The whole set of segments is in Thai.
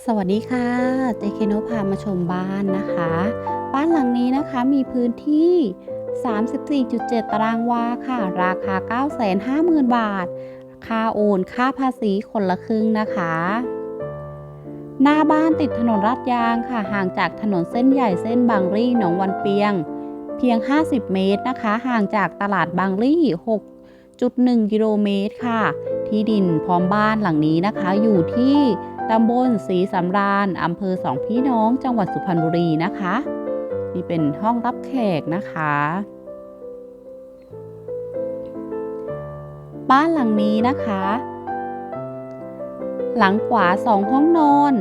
สวัสดีค่ะ เจเคโนพามาชมบ้านนะคะ บ้านหลังนี้นะคะมีพื้นที่ 34.7 ตารางวาค่ะ ราคา 950,000 บาท ค่าโอนค่าภาษีคนละครึ่งนะคะ หน้าบ้านติดถนนลาดยางค่ะ ห่างจากถนนเส้นใหญ่เส้นบางรี่หนองวันเปียง เพียง 50 เมตรนะคะ ห่างจากตลาดบางรี่ 6.1 กิโลเมตรค่ะ ที่ดินพร้อมบ้านหลังนี้นะคะอยู่ที่ ตำบลศรีสำราญอำเภอสองพี่น้องจังหวัดสุพรรณบุรีนะคะ นี่เป็นห้องรับแขกนะคะ บ้านหลังนี้นะคะ หลังขวาสองห้องนอน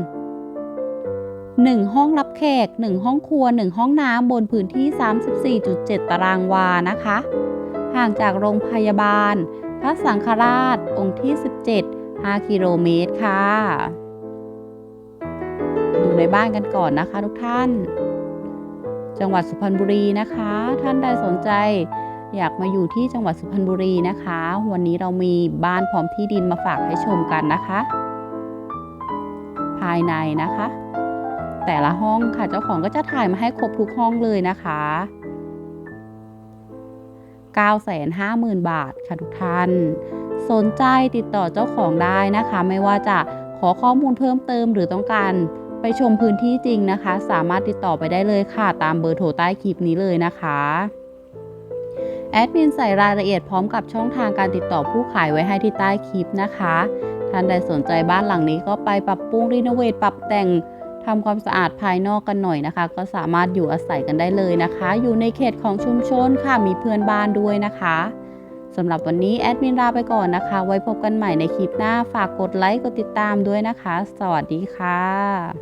1ห้องรับแขก1ห้องครัว1ห้องน้ำบนพื้นที่ 34.7 ตารางวานะคะ ห่างจากโรงพยาบาล พระสังฆราชองค์ที่ 17 5 กิโลเมตรค่ะ บ้านกันก่อนนะคะ ทุกท่าน จังหวัดสุพรรณบุรีนะคะ ท่านใดสนใจอยากมาอยู่ที่จังหวัดสุพรรณบุรีนะคะ วันนี้เรามีบ้านพร้อมที่ดินมาฝากให้ชมกันนะคะ ภายในนะคะ แต่ละห้องค่ะเจ้าของก็จะถ่ายมาให้ครบทุกห้องเลยนะคะ950,000 บาทค่ะทุกท่าน สนใจติดต่อเจ้าของได้นะคะ ไม่ว่าจะขอข้อมูลเพิ่มเติมหรือต้องการ ไปชมพื้นที่จริงนะคะ สามารถติดต่อไปได้เลยค่ะ ตามเบอร์โทรใต้คลิปนี้เลยนะคะแอดมินใส่รายละเอียดพร้อมกับช่องทางการติดต่อผู้ขายไว้ให้ที่ใต้คลิปนะคะท่านใดสนใจบ้านหลังนี้ก็ไปปรับปรุงรีโนเวทปรับแต่งทำความสะอาดภายนอกกันหน่อยนะคะ ก็สามารถอยู่อาศัยกันได้เลยนะคะ อยู่ในเขตของชุมชนค่ะมีเพื่อนบ้านด้วยนะคะสำหรับวันนี้แอดมินลาไปก่อนนะคะ ไว้พบกันใหม่ในคลิปหน้าฝากกดไลค์กดติดตามด้วยนะคะ สวัสดีค่ะ